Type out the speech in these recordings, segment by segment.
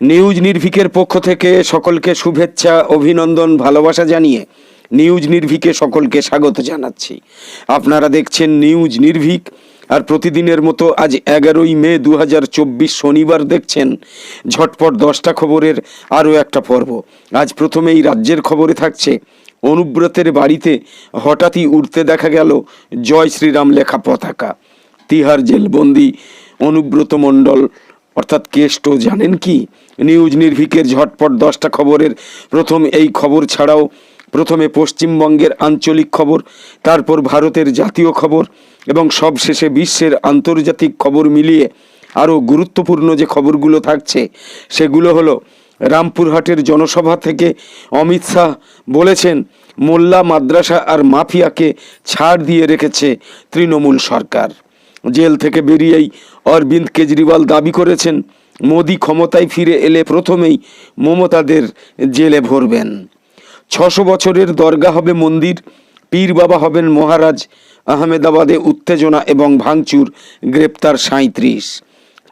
News নির্ভিকের পক্ষ থেকে সকলকে শুভেচ্ছা, অভিনন্দন, ভালোবাসা জানিয়ে নিউজ নির্ভিকে সকলকে স্বাগত জানাচ্ছি। আপনারা দেখছেন নিউজ নির্ভিক আর প্রতিদিনের মতো আজ এগারোই মে দু হাজার চব্বিশ শনিবার দেখছেন ঝটপট দশটা খবরের আরও একটা পর্ব। আজ প্রথমেই রাজ্যের খবরে থাকছে, অনুব্রতের বাড়িতে হঠাৎই উঠতে দেখা গেল জয় শ্রীরাম লেখা পতাকা। তিহার জেলবন্দি অনুব্রত মণ্ডল অর্থাৎ কেষ্ট জানেন কি? নিউজ নির্ভিকের ঝটপট দশটা খবরের প্রথম এই খবর ছাড়াও প্রথমে পশ্চিমবঙ্গের আঞ্চলিক খবর, তারপর ভারতের জাতীয় খবর এবং সবশেষে বিশ্বের আন্তর্জাতিক খবর মিলিয়ে আরও গুরুত্বপূর্ণ যে খবরগুলো থাকছে, সেগুলো হলো, রামপুরহাটের জনসভা থেকে অমিত শাহ বলেছেন, মোল্লা মাদ্রাসা আর মাফিয়াকে ছাড় দিয়ে রেখেছে তৃণমূল সরকার। জেল থেকে বেরিয়েই অরবিন্দ কেজরিওয়াল দাবি করেছেন, মোদি ক্ষমতায় ফিরে এলে প্রথমেই মমতাদের জেলে ভরবেন। ছশো বছরের দরগা হবে মন্দির, পীর বাবা হবেন মহারাজ, আহমেদাবাদে উত্তেজনা এবং ভাঙচুর, গ্রেপ্তার সাঁত্রিশ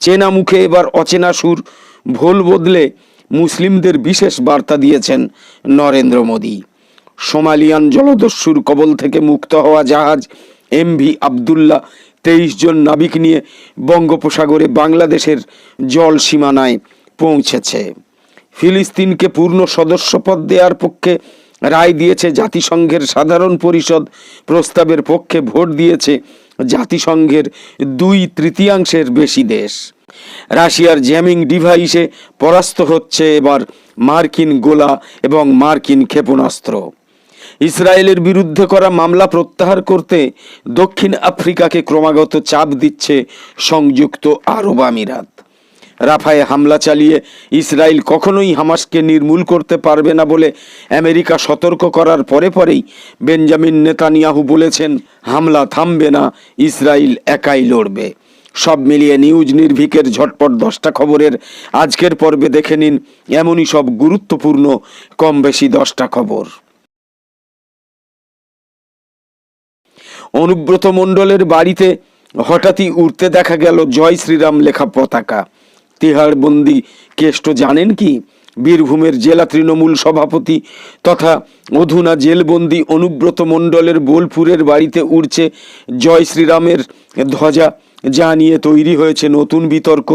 চেনা মুখে এবার অচেনা সুর, ভোল বদলে মুসলিমদের বিশেষ বার্তা দিয়েছেন নরেন্দ্র মোদী। সোমালিয়ান জলদস্যুর কবল থেকে মুক্ত হওয়া জাহাজ এমভি আবদুল্লাহ তেইশ জন নাবিক নিয়ে বঙ্গোপসাগরে বাংলাদেশের জল সীমানায় পৌঁছেছে। ফিলিস্তিনকে পূর্ণ সদস্যপদ দেওয়ার পক্ষে রায় দিয়েছে জাতিসংঘের সাধারণ পরিষদ, প্রস্তাবের পক্ষে ভোট দিয়েছে জাতিসংঘের দুই তৃতীয়াংশের বেশি দেশ। রাশিয়ার জ্যামিং ডিভাইসে পরাস্ত হচ্ছে এবার মার্কিন গোলা এবং মার্কিন ক্ষেপণাস্ত্র। ইসরায়েলের বিরুদ্ধে করা মামলা প্রত্যাহার করতে দক্ষিণ আফ্রিকাকে ক্রমাগত চাপ দিচ্ছে সংযুক্ত আরব আমিরাত। রাফায় হামলা চালিয়ে ইসরায়েল কখনোই হামাসকে নির্মূল করতে পারবে না বলে আমেরিকা সতর্ক করার পরে পরেই বেঞ্জামিন নেতানিয়াহু বলেছেন, হামলা থামবে না, ইসরায়েল একাই লড়বে। সব মিলিয়ে নিউজ নির্ভিকের ঝটপট দশটা খবরের আজকের পর্বে দেখে নিন, এমনই সব গুরুত্বপূর্ণ কম বেশি দশটা খবর। অনুব্রত মণ্ডলের বাড়িতে হঠাৎই উঠতে দেখা গেল জয় শ্রীরাম লেখা পতাকা। তিহাড় বন্দি কেষ্ট জানেন কি? বীরভূমের জেলা তৃণমূল সভাপতি তথা অধুনা জেলবন্দি অনুব্রত মণ্ডলের বোলপুরের বাড়িতে উড়ছে জয় শ্রীরামের ধ্বজা, যা নিয়ে তৈরি হয়েছে নতুন বিতর্ক।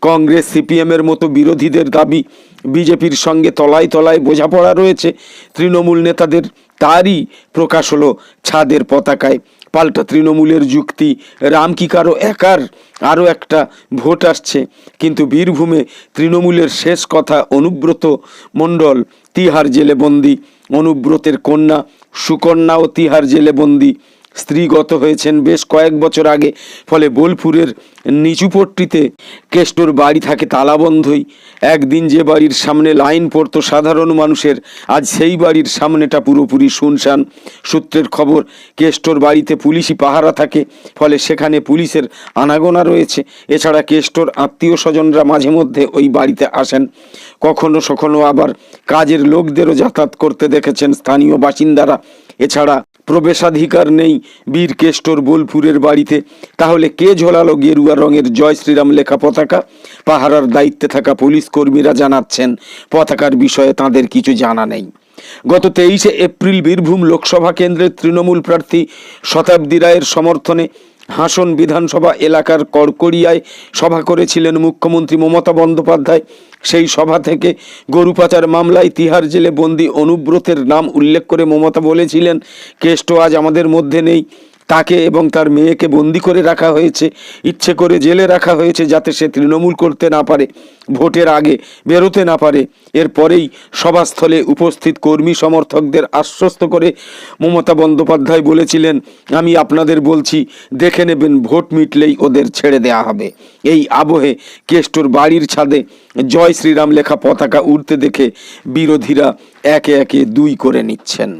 কংগ্রেস, সিপিএমের মতো বিরোধীদের দাবি বিজেপির সঙ্গে তলায় তলায় বোঝাপড়া রয়েছে। তৃণমূল নেতাদের তারই প্রকাশ হলো ছাদের পতাকায়। পাল্টা তৃণমূলের যুক্তি, রাম কি কারও একার? আরও একটা ভোট আসছে। কিন্তু বীরভূমে তৃণমূলের শেষ কথা অনুব্রত মণ্ডল, তিহার জেলে বন্দি অনুব্রতের কন্যা সুকন্যাও তিহার জেলে বন্দি স্ত্রীগত হয়েছেন বেশ কয়েক বছর আগে, ফলে বোলপুরের নিচুপট্টিতে কেষ্টর বাড়ি থাকে তালাবন্ধই। একদিন যে বাড়ির সামনে লাইন পড়তো সাধারণ মানুষের, আজ সেই বাড়ির সামনেটা পুরোপুরি শুনশান। সূত্রের খবর, কেষ্টর বাড়িতে পুলিশি পাহারা থাকে, ফলে সেখানে পুলিশের আনাগোনা রয়েছে। এছাড়া কেষ্টর আত্মীয় স্বজনরা মাঝে মধ্যে ওই বাড়িতে আসেন। কখনো সখনো আবার কাজের লোকদেরও যাতায়াত করতে দেখেছেন স্থানীয় বাসিন্দারা। এছাড়া প্রবেশাধিকার নেই বীর কেষ্টর বোলপুরের বাড়িতে। তাহলে কে ঝোলালো গেরুয়া রঙের জয় শ্রীরাম লেখা পতাকা? পাহারার দায়িত্বে থাকা পুলিশ কর্মীরা জানাচ্ছেন, পতাকার বিষয়ে তাদের কিছু জানা নেই। গত তেইশে এপ্রিল বীরভূম লোকসভা কেন্দ্রের তৃণমূল প্রার্থী শতাব্দী রায়ের সমর্থনে হাসন বিধানসভা এলাকার করকড়িয়ায় সভা করেছিলেন মুখ্যমন্ত্রী মমতা বন্দ্যোপাধ্যায়। সেই সভা থেকে গরু পাচার মামলায় তিহার জেলে বন্দি অনুব্রতের নাম উল্লেখ করে মমতা বলেছিলেন, কেষ্ট আজ আমাদের মধ্যে নেই। তাকে এবং তার মেয়েকে বন্দি করে রাখা হয়েছে। ইচ্ছে করে জেলে রাখা হয়েছে যাতে সে তৃণমূল করতে না পারে, ভোটের আগে বেরোতে না পারে। এরপরেই সভাস্থলে উপস্থিত কর্মী সমর্থকদের আশ্বস্ত করে মমতা বন্দ্যোপাধ্যায় বলেছিলেন, আমি আপনাদের বলছি, দেখে নেবেন, ভোট মিটলেই ওদের ছেড়ে দেয়া হবে। এই আবহে কেষ্টর বাড়ির ছাদে জয় শ্রীরাম লেখা পতাকা উড়তে দেখে বিরোধীরা একে একে দুই করে নিচ্ছেন।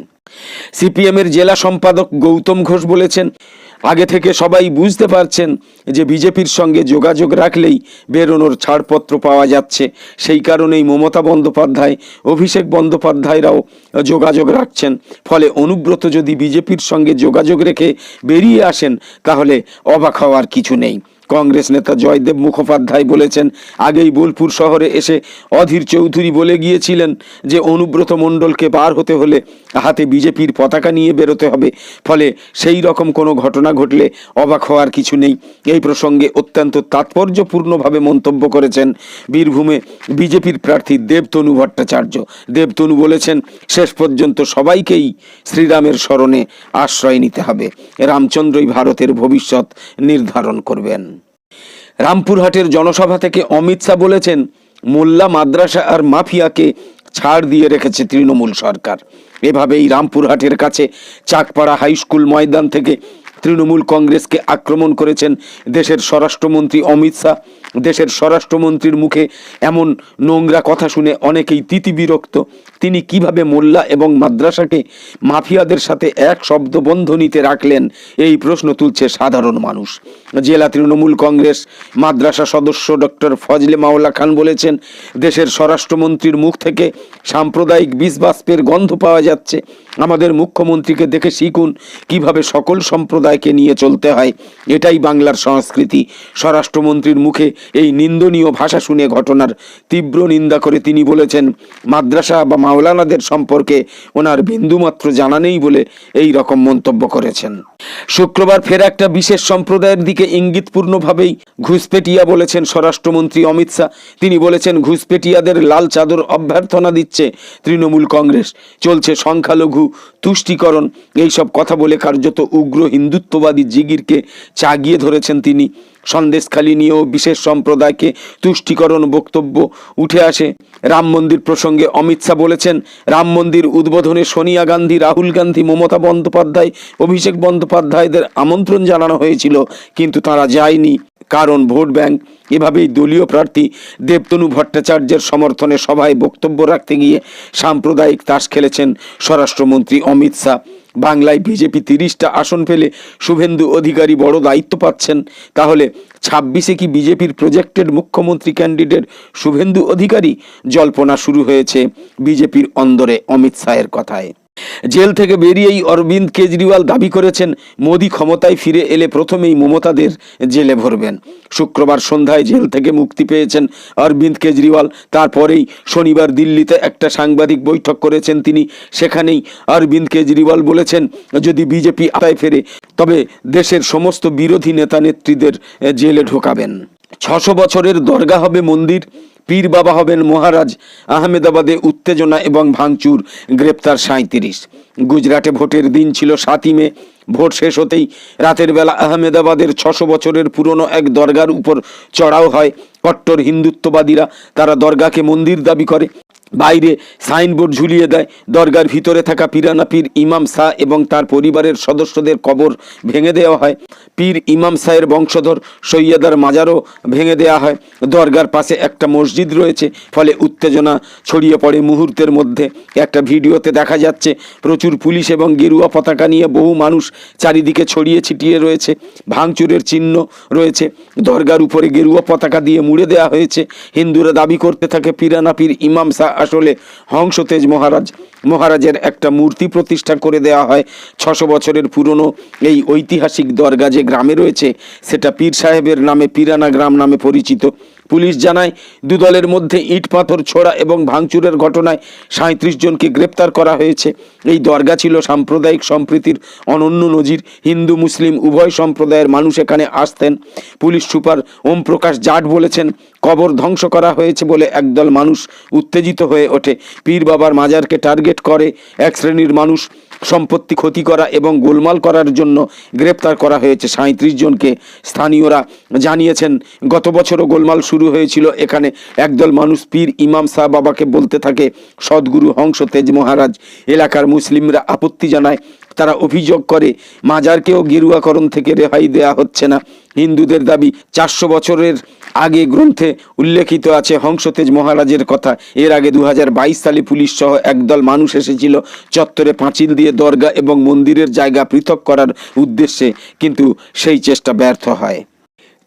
সিপিএমের জেলা সম্পাদক গৌতম ঘোষ বলেছেন, আগে থেকে সবাই বুঝতে পারছেন যে বিজেপির সঙ্গে যোগাযোগ রাখলেই বেরোনোর ছাড়পত্র পাওয়া যাচ্ছে। সেই কারণেই মমতা বন্দ্যোপাধ্যায়, অভিষেক বন্দ্যোপাধ্যায়রাও যোগাযোগ রাখছেন। ফলে অনুব্রত যদি বিজেপির সঙ্গে যোগাযোগ রেখে বেরিয়ে আসেন, তাহলে অবাক হওয়ার কিছু নেই। কংগ্রেস নেতা জয়দেব মুখোপাধ্যায় বলেছেন, আগেই বোলপুর শহরে এসে অধীর চৌধুরী বলে গিয়েছিলেন যে অনুব্রত মণ্ডলকে বার হতে হলে হাতে বিজেপির পতাকা নিয়ে বেরোতে হবে। ফলে সেই রকম কোনো ঘটনা ঘটলে অবাক হওয়ার কিছু নেই। এই প্রসঙ্গে অত্যন্ত তাৎপর্যপূর্ণভাবে মন্তব্য করেছেন বীরভূমে বিজেপির প্রার্থী দেবতনু ভট্টাচার্য। দেবতনু বলেছেন, শেষ পর্যন্ত সবাইকেই শ্রীরামের স্মরণে আশ্রয় নিতে হবে। রামচন্দ্রই ভারতের ভবিষ্যৎ নির্ধারণ করবেন। রামপুরহাটের জনসভা থেকে অমিত শাহ বলেছেন, মোল্লা মাদ্রাসা আর মাফিয়াকে ছাড় দিয়ে রেখেছে তৃণমূল সরকার। এভাবেই রামপুরহাটের কাছে চাকপাড়া হাই স্কুল ময়দান থেকে তৃণমূল কংগ্রেসকে আক্রমণ করেছেন দেশের স্বরাষ্ট্রমন্ত্রী অমিত শাহ। দেশের স্বরাষ্ট্রমন্ত্রীর মুখে এমন নোংরা কথা শুনে অনেকেই তিতিবিরক্ত। তিনি কীভাবে মোল্লা এবং মাদ্রাসাকে মাফিয়াদের সাথে এক শব্দ বন্ধনীতে রাখলেন, এই প্রশ্ন তুলছে সাধারণ মানুষ। জেলা তৃণমূল কংগ্রেস মাদ্রাসা সদস্য ডক্টর ফজলে মাওলা খান বলেছেন, দেশের স্বরাষ্ট্রমন্ত্রীর মুখ থেকে সাম্প্রদায়িক বিষবাষ্পের গন্ধ পাওয়া যাচ্ছে। আমাদের মুখ্যমন্ত্রীকে দেখে শিখুন কীভাবে সকল সম্প্রদায়কে নিয়ে চলতে হয়। এটাই বাংলার সংস্কৃতি। স্বরাষ্ট্রমন্ত্রীর মুখে এই নিন্দনীয় ভাষা শুনে ঘটনার তীব্র নিন্দা করে তিনি বলেছেন, মাদ্রাসা বা মাওলানাদের সম্পর্কে ওনার বিন্দুমাত্র জানা নেই বলে এই রকম মন্তব্য করেছেন। শুক্রবার ফের একটা বিশেষ সম্প্রদায়ের দিকে ইঙ্গিতপূর্ণভাবেই ঘুষপেটিয়া বলেছেন স্বরাষ্ট্রমন্ত্রী অমিত শাহ। তিনি বলেছেন, ঘুষপেটিয়াদের লাল চাদর অভ্যর্থনা দিচ্ছে তৃণমূল কংগ্রেস। চলছে সংখ্যালঘু তুষ্টিকরণ। এইসব কথা বলে কার্যত উগ্র হিন্দুত্ববাদী জিগিরকে চাগিয়ে ধরেছেন তিনি। সন্দেশখালী নিয়েও বিশেষ সম্প্রদায়কে তুষ্টিকরণ বক্তব্য উঠে আসে। রাম মন্দির প্রসঙ্গে অমিত শাহ বলেছেন, রাম মন্দির উদ্বোধনে সোনিয়া গান্ধী, রাহুল গান্ধী, মমতা বন্দ্যোপাধ্যায়, অভিষেক বন্দ্যোপাধ্যায়দের আমন্ত্রণ জানানো হয়েছিল, কিন্তু তারা যায়নি। কারণ ভোট ব্যাংক, এভাবেই দলীয় প্রার্থী দেবতনু ভট্টাচার্যের সমর্থনে সভায় বক্তব্য রাখতে গিয়ে সাম্প্রদায়িক তাস খেলেছেন স্বরাষ্ট্রমন্ত্রী অমিত শাহ। বাংলায় বিজেপি তিরিশটা আসন পেলে শুভেন্দু অধিকারী বড় দায়িত্ব পাচ্ছেন। তাহলে ছাব্বিশে কি বিজেপির প্রজেক্টেড মুখ্যমন্ত্রী ক্যান্ডিডেট শুভেন্দু অধিকারী জল্পনা শুরু হয়েছে? বিজেপির অন্দরে অমিত শাহের কথায়। জেল থেকে বেরিয়েই অরবিন্দ কেজরিওয়াল দাবি করেছেন, মোদী ক্ষমতায় ফিরে এলে প্রথমেই মমতাদের জেলে ভরবেন। শুক্রবার সন্ধ্যায় জেল থেকে মুক্তি পেয়েছেন অরবিন্দ কেজরিওয়াল। তারপরেই শনিবার দিল্লিতে একটা সাংবাদিক বৈঠক করেছেন তিনি। সেখানেই অরবিন্দ কেজরিওয়াল বলেছেন, যদি বিজেপি আতায় ফেরে, তবে দেশের সমস্ত বিরোধী নেতা নেত্রীদের জেলে ঢোকাবেন। ছশো বছরের দরগা হবে মন্দির। পীর বাবা হবেন মহারাজ আহমেদাবাদে উত্তেজনা এবং ভাঙচুর, গ্রেপ্তার সাঁত্রিশ গুজরাটে ভোটের দিন ছিল সাতই মে। ভোট শেষ হতেই রাতের বেলা আহমেদাবাদের ছশো বছরের পুরনো এক দরগার উপর চড়াও হয়। কট্টর হিন্দুত্ববাদীরা তারা দরগাকে মন্দির দাবি করে। বাইরে সাইনবোর্ড ঝুলিয়ে দেয়। দরগার ভিতরে থাকা পিরানা পীর ইমাম শাহ এবং তার পরিবারের সদস্যদের কবর ভেঙে দেওয়া হয়। পীর ইমাম শাহের বংশধর সৈয়দার মাজারও ভেঙে দেওয়া হয়। দরগার পাশে একটা মসজিদ রয়েছে, ফলে উত্তেজনা ছড়িয়ে পড়ে মুহূর্তের মধ্যে। একটা ভিডিওতে দেখা যাচ্ছে, প্রচুর পুলিশ এবং গেরুয়া পতাকা নিয়ে বহু মানুষ চারিদিকে ছড়িয়ে ছিটিয়ে রয়েছে। ভাঙচুরের চিহ্ন রয়েছে। দরগার উপরে গেরুয়া পতাকা দিয়ে মুড়ে দেওয়া হয়েছে। হিন্দুরা দাবি করতে থাকে, পিরানা পীর ইমাম শাহ আসলে হংসতেজ মহারাজ, মহারাজের একটা মূর্তি প্রতিষ্ঠা করে দেওয়া হয়। ছশো বছরের পুরনো এই ঐতিহাসিক দরগা যে গ্রামে রয়েছে, সেটা পীর সাহেবের নামে, পিরানা গ্রাম নামে পরিচিত। পুলিশ জানায়, দু দলের মধ্যে ইট, পাথর ছোড়া এবং ভাঙচুরের ঘটনায় সাঁত্রিশ জনকে গ্রেপ্তার করা হয়েছে। এই দরগা ছিল সাম্প্রদায়িক সম্প্রীতির অনন্য নজির। হিন্দু, মুসলিম, উভয় সম্প্রদায়ের মানুষ এখানে আসতেন। পুলিশ সুপার ওম প্রকাশ জাট বলেছেন, কবর ধ্বংস করা হয়েছে বলে একদল মানুষ উত্তেজিত হয়ে ওঠে। পীর বাবার মাজারকে টার্গেট করে এক শ্রেণির মানুষ সম্পত্তি ক্ষতি করা এবং গোলমাল করার জন্য গ্রেপ্তার করা হয়েছে। সাঁত্রিশ জনকে স্থানীয়রা জানিয়েছেন, গত বছরও গোলমাল শুরু হয়েছিল। এখানে একদল মানুষ পীর ইমাম শাহ বাবাকে বলতে থাকে, সদ্গুরু হংস তেজ মহারাজ, এলাকার মুসলিমরা আপত্তি জানায়, তারা অভিযোগ করে, মাজারকেও গেরুয়াকরণ থেকে রেহাই দেয়া হচ্ছে না। হিন্দুদের দাবি চারশো বছরের আগে গ্রন্থে উল্লেখিত আছে হংসতেজ মহারাজের কথা। এর আগে দু হাজার বাইশ সালে পুলিশ সহ একদল মানুষ এসেছিল চত্বরে পাঁচিল দিয়ে দরগা এবং মন্দিরের জায়গা পৃথক করার উদ্দেশ্যে, কিন্তু সেই চেষ্টা ব্যর্থ হয়।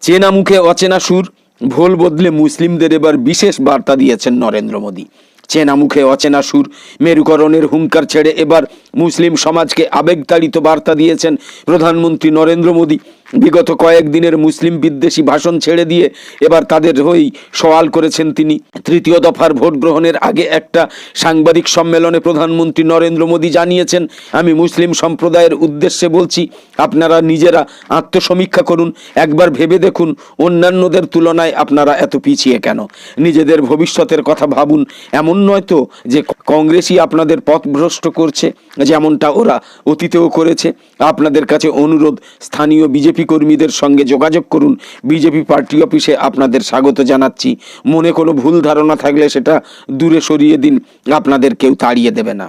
চেনা মুখে অচেনা সুর ভোল বদলে মুসলিমদের এবার বিশেষ বার্তা দিয়েছেন নরেন্দ্র মোদী। চেনা মুখে অচেনা সুর, মেরুকরণের হুঙ্কার ছেড়ে এবার মুসলিম সমাজকে আবেগতাড়িত বার্তা দিয়েছেন প্রধানমন্ত্রী নরেন্দ্র মোদী। বিগত কয়েকদিনের মুসলিম বিদ্বেষী ভাষণ ছেড়ে দিয়ে এবার তাদের হয়েই সওয়াল করেছেন তিনি। তৃতীয় দফার ভোট গ্রহণের আগে একটা সাংবাদিক সম্মেলনে প্রধানমন্ত্রী নরেন্দ্র মোদী জানিয়েছেন, আমি মুসলিম সম্প্রদায়ের উদ্দেশ্যে বলছি, আপনারা নিজেরা আত্মসমীক্ষা করুন, একবার ভেবে দেখুন অন্যান্যদের তুলনায় আপনারা এত পিছিয়ে কেন? নিজেদের ভবিষ্যতের কথা ভাবুন, এমন নয় তো যে কংগ্রেসই আপনাদের পথভ্রষ্ট করছে, যেমনটা ওরা অতীতেও করেছে। আপনাদের কাছে অনুরোধ, স্থানীয় বিজেপি কর্মীদের সঙ্গে যোগাযোগ করুন। বিজেপি পার্টি অফিসে আপনাদের স্বাগত জানাচ্ছি। মনে কোনো ভুল ধারণা থাকলে সেটা দূরে সরিয়ে দিন। আপনাদের কেউ তাড়িয়ে দেবে না।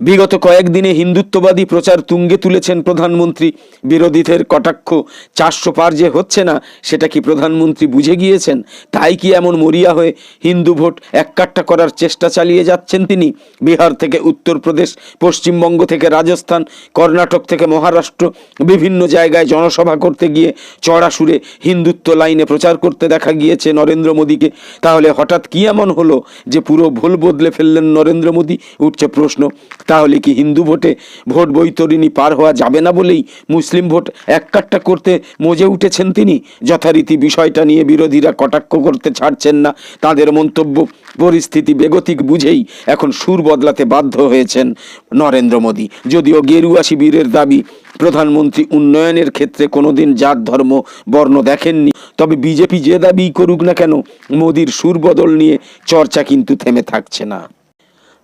বিগত কয়েকদিনে হিন্দুত্ববাদী প্রচার তুঙ্গে তুলেছেন প্রধানমন্ত্রী। বিরোধীদের কটাক্ষ, চারশো পার যে হচ্ছে না, সেটা কি প্রধানমন্ত্রী বুঝে গিয়েছেন? তাই কি এমন মরিয়া হয়ে হিন্দু ভোট এককাট্টা করার চেষ্টা চালিয়ে যাচ্ছেন তিনি? বিহার থেকে উত্তরপ্রদেশ, পশ্চিমবঙ্গ থেকে রাজস্থান, কর্ণাটক থেকে মহারাষ্ট্র, বিভিন্ন জায়গায় জনসভা করতে গিয়ে চড়া সুরে হিন্দুত্ব লাইনে প্রচার করতে দেখা গিয়েছে নরেন্দ্র মোদীকে। তাহলে হঠাৎ কি এমন হলো যে পুরো ভুল বদলে ফেললেন নরেন্দ্র মোদী? উঠছে প্রশ্ন। তাহলে কি হিন্দু ভোটে ভোট বৈতরণী পার হওয়া যাবে না বলেই মুসলিম ভোট এক এককাট্টা করতে মজে উঠেছেন তিনি? যথারীতি বিষয়টা নিয়ে বিরোধীরা কটাক্ষ করতে ছাড়ছেন না। তাদের মন্তব্য পরিস্থিতি বেগতিক বুঝেই এখন সুর বদলাতে বাধ্য হয়েছেন নরেন্দ্র মোদী। যদিও গেরুয়া শিবিরের দাবি, প্রধানমন্ত্রী উন্নয়নের ক্ষেত্রে কোনোদিন জাত, ধর্ম, বর্ণ দেখেননি। তবে বিজেপি যে দাবি করুক না কেন, মোদির সুর বদল নিয়ে চর্চা কিন্তু থেমে থাকছে না।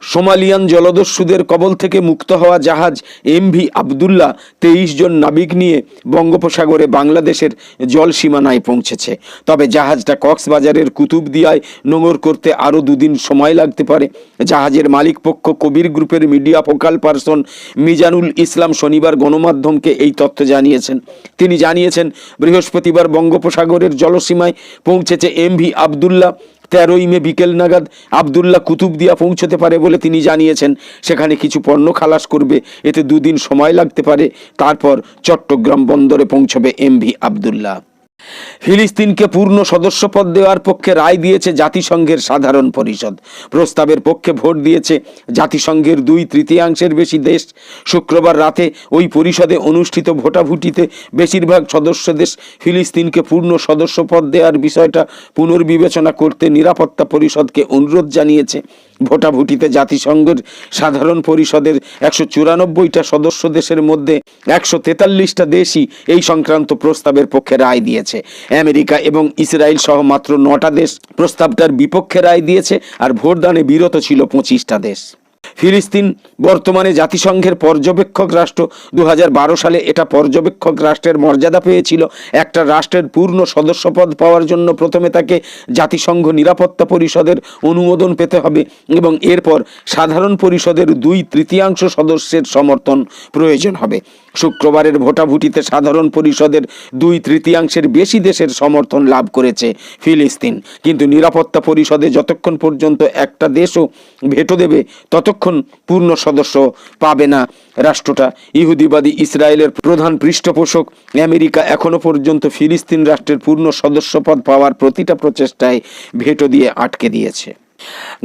সোমালিয়ান জলদস্যুদের কবল থেকে মুক্ত হওয়া জাহাজ এমভি আবদুল্লাহ তেইশ জন নাবিক নিয়ে বঙ্গোপসাগরে বাংলাদেশের জল সীমানায় পৌঁছেছে। তবে জাহাজটা কক্সবাজারের কুতুবদিয়ায় নোঙর করতে আরও দুদিন সময় লাগতে পারে। জাহাজের মালিক পক্ষ কবির গ্রুপের media focal person Mizanul Islam শনিবার গণমাধ্যমকে এই তথ্য জানিয়েছেন। তিনি জানিয়েছেন, বৃহস্পতিবার বঙ্গোপসাগরের জলসীমায় পৌঁছেছে এমভি আবদুল্লাহ। তেরোই মে বিকেল নাগাদ আবদুল্লাহ কুতুবদিয়া পৌঁছতে পারে বলে তিনি জানিয়েছেন। সেখানে কিছু পণ্য খালাস করবে। এতে দুদিন সময় লাগতে পারে। তারপর চট্টগ্রাম বন্দরে পৌঁছবে এম ভি আবদুল্লাহ। ফিলিস্তিনকে পূর্ণ সদস্যপদ দেওয়ার পক্ষে রায় দিয়েছে জাতিসংঘের সাধারণ পরিষদ। প্রস্তাবের পক্ষে ভোট দিয়েছে জাতিসংঘের দুই তৃতীয়াংশের বেশি দেশ। শুক্রবার রাতে ওই পরিষদে অনুষ্ঠিত ভোটাভুটিতে বেশিরভাগ সদস্য দেশ ফিলিস্তিনকে পূর্ণ সদস্যপদ দেওয়ার বিষয়টা পুনর্বিবেচনা করতে নিরাপত্তা পরিষদকে অনুরোধ জানিয়েছে। ভোটাভুটিতে জাতিসংঘের সাধারণ পরিষদের একশো চুরানব্বইটা সদস্য দেশের মধ্যে একশো তেতাল্লিশটা দেশই এই সংক্রান্ত প্রস্তাবের পক্ষে রায় দিয়েছে। আমেরিকা এবং ইসরায়েল সহ মাত্র নটা দেশ প্রস্তাবটার বিপক্ষে রায় দিয়েছে আর ভোটদানে বিরত ছিল পঁচিশটা দেশ। ফিলিস্তিন বর্তমানে জাতিসংঘের পর্যবেক্ষক রাষ্ট্র। দু হাজার বারো সালে এটা পর্যবেক্ষক রাষ্ট্রের মর্যাদা পেয়েছিল। একটা রাষ্ট্রের পূর্ণ সদস্যপদ পাওয়ার জন্য প্রথমে তাকে জাতিসংঘ নিরাপত্তা পরিষদের অনুমোদন পেতে হবে এবং এরপর সাধারণ পরিষদের দুই তৃতীয়াংশ সদস্যের সমর্থন প্রয়োজন হবে। শুক্রবারের ভোটাভুটিতে সাধারণ পরিষদের দুই তৃতীয়াংশের বেশি দেশের সমর্থন লাভ করেছে ফিলিস্তিন। কিন্তু নিরাপত্তা পরিষদে যতক্ষণ পর্যন্ত একটা দেশও ভেটো দেবে, ততক্ষণ পূর্ণ সদস্য পাবে না রাষ্ট্রটা। ইহুদিবাদী ইসরায়েলের প্রধান পৃষ্ঠপোষক আমেরিকা এখনও পর্যন্ত ফিলিস্তিন রাষ্ট্রের পূর্ণ সদস্যপদ পাওয়ার প্রতিটা প্রচেষ্টায় ভেটো দিয়ে আটকে দিয়েছে।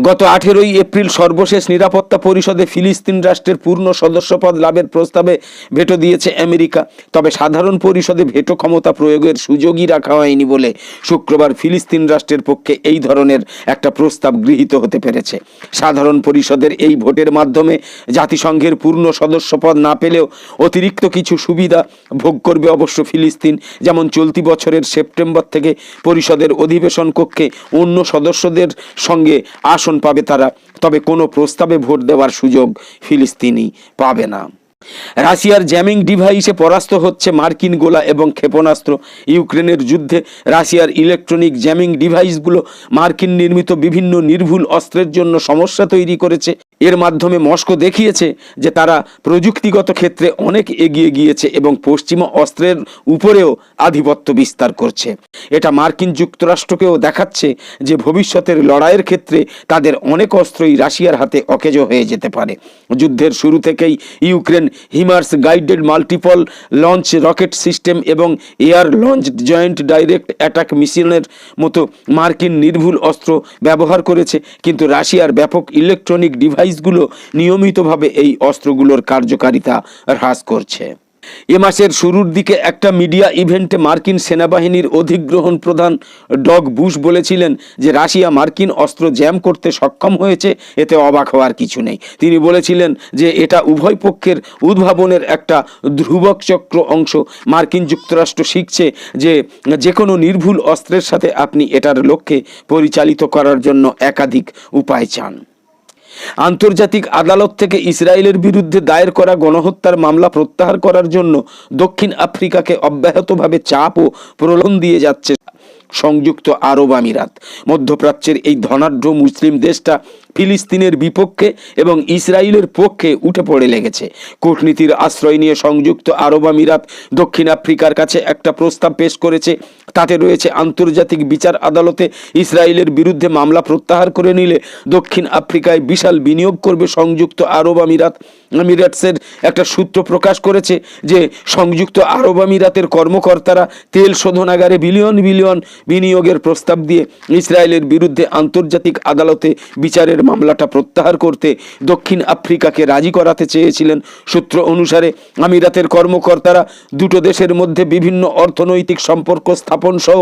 গত আঠেরোই এপ্রিল সর্বশেষ নিরাপত্তা পরিষদে ফিলিস্তিন রাষ্ট্রের পূর্ণ সদস্যপদ লাভের প্রস্তাবে ভেটো দিয়েছে আমেরিকা। তবে সাধারণ পরিষদে ভেটো ক্ষমতা প্রয়োগের সুযোগই রাখা হয়নি বলে শুক্রবার ফিলিস্তিন রাষ্ট্রের পক্ষে এই ধরনের একটা প্রস্তাব গৃহীত হতে পেরেছে। সাধারণ পরিষদের এই ভোটের মাধ্যমে জাতিসংঘের পূর্ণ সদস্যপদ না পেলেও অতিরিক্ত কিছু সুবিধা ভোগ করবে অবশ্য ফিলিস্তিন। যেমন চলতি বছরের সেপ্টেম্বর থেকে পরিষদের অধিবেশন কক্ষে অন্য সদস্যদের সঙ্গে আসন পাবে তারা, তবে কোনো প্রস্তাবে ভোট দেওয়ার সুযোগ ফিলিস্তিনি পাবে না। রাশিয়ার জ্যামিং ডিভাইসে পরাস্ত হচ্ছে মার্কিন গোলা এবং ক্ষেপণাস্ত্র। ইউক্রেনের যুদ্ধে রাশিয়ার ইলেকট্রনিক জ্যামিং ডিভাইসগুলো মার্কিন নির্মিত বিভিন্ন নির্ভুল অস্ত্রের জন্য সমস্যা তৈরি করেছে। এর মাধ্যমে মস্কো দেখিয়েছে যে তারা প্রযুক্তিগত ক্ষেত্রে অনেক এগিয়ে গিয়েছে এবং পশ্চিমা অস্ত্রের উপরেও আধিপত্য বিস্তার করছে। এটা মার্কিন যুক্তরাষ্ট্রকেও দেখাচ্ছে যে ভবিষ্যতের লড়াইয়ের ক্ষেত্রে তাদের অনেক অস্ত্রই রাশিয়ার হাতে অকেজো হয়ে যেতে পারে। যুদ্ধের শুরু থেকেই Ukraine HIMARS guided multiple launch rocket system এবং air launch joint direct attack মিশনের মতো মার্কিন নির্ভুল অস্ত্র ব্যবহার করেছে। কিন্তু রাশিয়ার ব্যাপক ইলেকট্রনিক ডিভাইসগুলো নিয়মিতভাবে এই অস্ত্রগুলোর কার্যকারিতা হ্রাস করছে। এ মাসের শুরুর দিকে একটা মিডিয়া ইভেন্টে মার্কিন সেনাবাহিনীর অধিগ্রহণ প্রধান ডগ বুশ বলেছিলেন যে রাশিয়া মার্কিন অস্ত্র জ্যাম করতে সক্ষম হয়েছে, এতে অবাক হওয়ার কিছু নেই। তিনি বলেছিলেন যে এটা উভয় পক্ষের উদ্ভাবনের একটা ধ্রুবক চক্র অংশ। মার্কিন যুক্তরাষ্ট্র শিখছে যে যে কোনো নির্ভুল অস্ত্রের সাথে আপনি এটার লক্ষ্যে পরিচালিত করার জন্য একাধিক উপায় চান। আন্তর্জাতিক আদালত থেকে ইসরায়েলের বিরুদ্ধে দায়ের করা গণহত্যার মামলা প্রত্যাহার করার জন্য দক্ষিণ আফ্রিকাকে অব্যাহতভাবে চাপ ও প্রলোভন দিয়ে যাচ্ছে সংযুক্ত আরব আমিরাত। মধ্যপ্রাচ্যের এই ধনাঢ্য মুসলিম দেশটা ফিলিস্তিনের বিপক্ষে এবং ইসরায়েলের পক্ষে উঠে পড়ে লেগেছে। কূটনীতির আশ্রয় নিয়ে সংযুক্ত আরব আমিরাত দক্ষিণ আফ্রিকার কাছে একটা প্রস্তাব পেশ করেছে। তাতে রয়েছে আন্তর্জাতিক বিচার আদালতে ইসরায়েলের বিরুদ্ধে মামলা প্রত্যাহার করে নিলে দক্ষিণ আফ্রিকায় বিশাল বিনিয়োগ করবে সংযুক্ত আরব আমিরাত। আমিরাটসের একটা সূত্র প্রকাশ করেছে যে, সংযুক্ত আরব আমিরাতের কর্মকর্তারা তেল শোধনাগারে বিলিয়ন বিলিয়ন বিনিয়োগের প্রস্তাব দিয়ে ইসরায়েলের বিরুদ্ধে আন্তর্জাতিক আদালতে বিচারের মামলাটা প্রত্যাহার করতে দক্ষিণ আফ্রিকাকে রাজি করাতে চেয়েছিলেন। সূত্র অনুসারে আমিরাতের কর্মকর্তারা দুটো দেশের মধ্যে বিভিন্ন অর্থনৈতিক সম্পর্ক স্থাপন সহ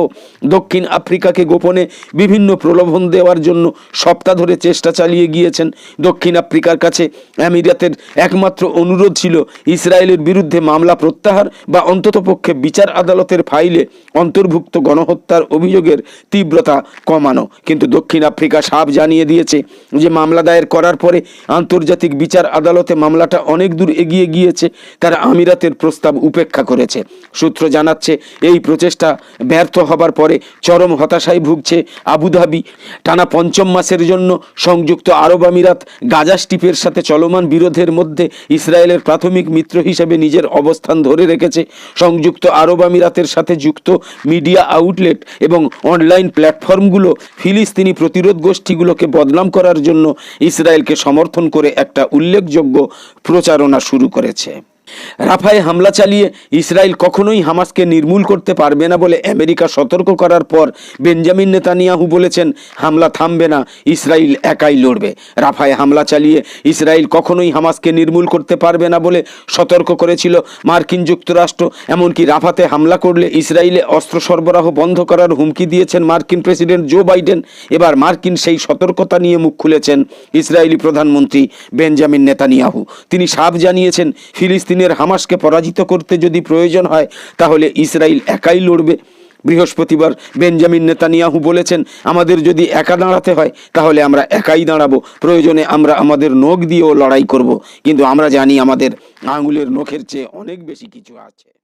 দক্ষিণ আফ্রিকাকে গোপনে বিভিন্ন প্রলোভন দেওয়ার জন্য সপ্তাহ ধরে চেষ্টা চালিয়ে গিয়েছেন। দক্ষিণ আফ্রিকার কাছে আমিরাতের একমাত্র অনুরোধ ছিল ইসরায়েলের বিরুদ্ধে মামলা প্রত্যাহার বা অন্ততপক্ষে বিচার আদালতের ফাইলে অন্তর্ভুক্ত গণহত্যার অভিযোগের তীব্রতা কমানো। কিন্তু দক্ষিণ আফ্রিকা সাফ জানিয়ে দিয়েছে যে মামলা দায়ের করার পরে আন্তর্জাতিক বিচার আদালতে মামলাটা অনেক দূর এগিয়ে গিয়েছে, তারা আমিরাতের প্রস্তাব উপেক্ষা করেছে। সূত্র জানাচ্ছে, এই প্রচেষ্টা ব্যর্থ হবার পরে চরম হতাশায় ভুগছে আবুধাবি টানা পঞ্চম মাসের জন্য সংযুক্ত আরব আমিরাত গাজা স্টিপের সাথে চলমান বিরোধের মধ্যে ইসরায়েলের প্রাথমিক মিত্র হিসেবে নিজের অবস্থান ধরে রেখেছে। সংযুক্ত আরব আমিরাতের সাথে যুক্ত মিডিয়া আউটলেট এবং অনলাইন প্ল্যাটফর্মগুলো ফিলিস্তিনি প্রতিরোধ গোষ্ঠীগুলোকে বদনাম করার জন্য ইসরায়েলকে সমর্থন করে একটা উল্লেখযোগ্য প্রচারণা শুরু করেছে। রাফায় হামলা চালিয়ে ইসরায়েল কখনোই হামাসকে নির্মূল করতে পারবে না বলে আমেরিকা সতর্ক করার পর বেঞ্জামিন নেতানিয়াহু বলেছেন, হামলা থামবে না, ইসরায়েল একাই লড়বে। রাফায় হামলা চালিয়ে ইসরায়েল কখনোই হামাসকে নির্মূল করতে পারবে না বলে সতর্ক করেছিল মার্কিন যুক্তরাষ্ট্র। এমনকি রাফাতে হামলা করলে ইসরায়েলে অস্ত্র সরবরাহ বন্ধ করার হুমকি দিয়েছেন মার্কিন প্রেসিডেন্ট জো বাইডেন। এবার মার্কিন সেই সতর্কতা নিয়ে মুখ খুলেছেন ইসরায়েলি প্রধানমন্ত্রী বেঞ্জামিন নেতানিয়াহু। তিনি সাফ জানিয়েছেন ফিলিস্তিনের হামাসকে পরাজিত করতে যদি প্রয়োজন হয়, তাহলে ইসরায়েল একাই লড়বে। বৃহস্পতিবার বেঞ্জামিন নেতানিয়াহু বলেছেন, আমাদের যদি একা দাঁড়াতে হয়, তাহলে আমরা একাই দাঁড়াবো। প্রয়োজনে আমরা আমাদের নখ দিয়েও লড়াই করব। কিন্তু আমরা জানি আমাদের আঙুলের নখের চেয়ে অনেক বেশি কিছু আছে।